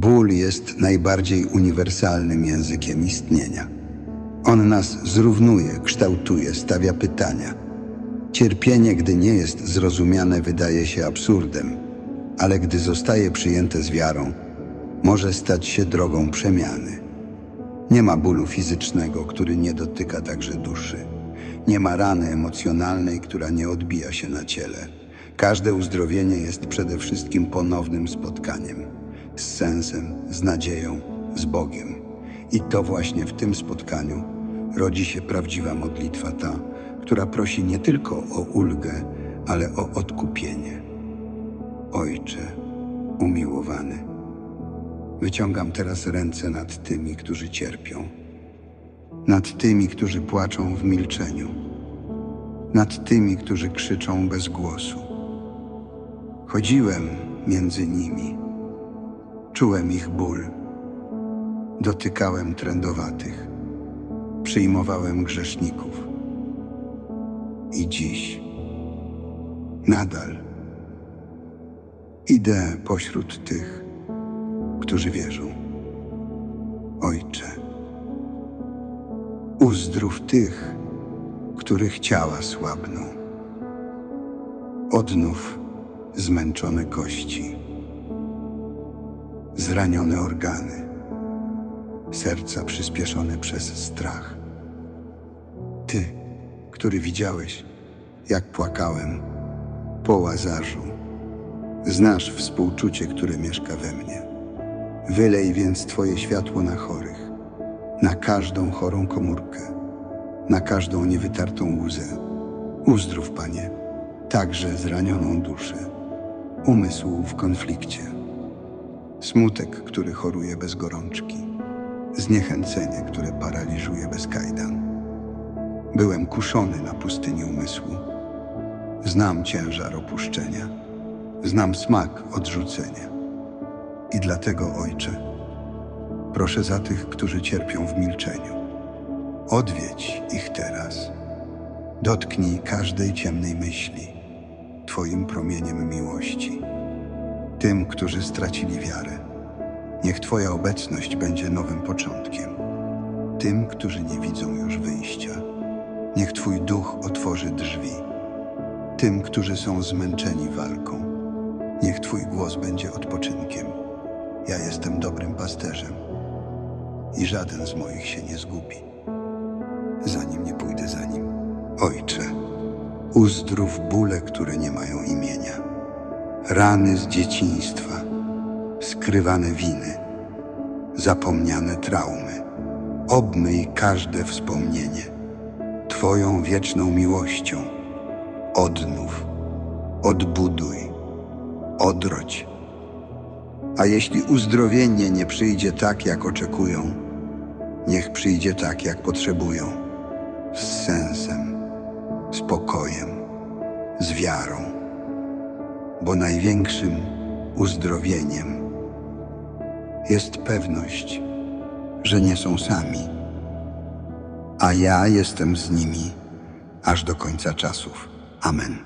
Ból jest najbardziej uniwersalnym językiem istnienia. On nas zrównuje, kształtuje, stawia pytania. Cierpienie, gdy nie jest zrozumiane, wydaje się absurdem, ale gdy zostaje przyjęte z wiarą, może stać się drogą przemiany. Nie ma bólu fizycznego, który nie dotyka także duszy. Nie ma rany emocjonalnej, która nie odbija się na ciele. Każde uzdrowienie jest przede wszystkim ponownym spotkaniem z sensem, z nadzieją, z Bogiem. I to właśnie w tym spotkaniu rodzi się prawdziwa modlitwa ta, która prosi nie tylko o ulgę, ale o odkupienie. Ojcze, umiłowany, wyciągam teraz ręce nad tymi, którzy cierpią, nad tymi, którzy płaczą w milczeniu, nad tymi, którzy krzyczą bez głosu. Chodziłem między nimi, czułem ich ból, dotykałem trędowatych, przyjmowałem grzeszników. I dziś, nadal, idę pośród tych, którzy wierzą. Ojcze, uzdrów tych, których ciała słabną. Odnów zmęczone kości, zranione organy, serca przyspieszone przez strach. Ty, który widziałeś, jak płakałem po łazarzu, znasz współczucie, które mieszka we mnie. Wylej więc Twoje światło na chorych, na każdą chorą komórkę, na każdą niewytartą łzę. Uzdrów, Panie, także zranioną duszę, umysł w konflikcie, smutek, który choruje bez gorączki, zniechęcenie, które paraliżuje bez kajdan. Byłem kuszony na pustyni umysłu. Znam ciężar opuszczenia, znam smak odrzucenia. I dlatego, Ojcze, proszę za tych, którzy cierpią w milczeniu. Odwiedź ich teraz. Dotknij każdej ciemnej myśli Twoim promieniem miłości. Tym, którzy stracili wiarę, niech Twoja obecność będzie nowym początkiem. Tym, którzy nie widzą już wyjścia, niech Twój duch otworzy drzwi. Tym, którzy są zmęczeni walką, niech Twój głos będzie odpoczynkiem. Ja jestem dobrym pasterzem i żaden z moich się nie zgubi, zanim nie pójdę za nim. Ojcze, uzdrów bóle, które nie mają imienia, rany z dzieciństwa, skrywane winy, zapomniane traumy. Obmyj każde wspomnienie Twoją wieczną miłością. Odnów, odbuduj, odrodź. A jeśli uzdrowienie nie przyjdzie tak, jak oczekują, niech przyjdzie tak, jak potrzebują, z sensem, spokojem, z wiarą, bo największym uzdrowieniem jest pewność, że nie są sami, a ja jestem z nimi aż do końca czasów. Amen.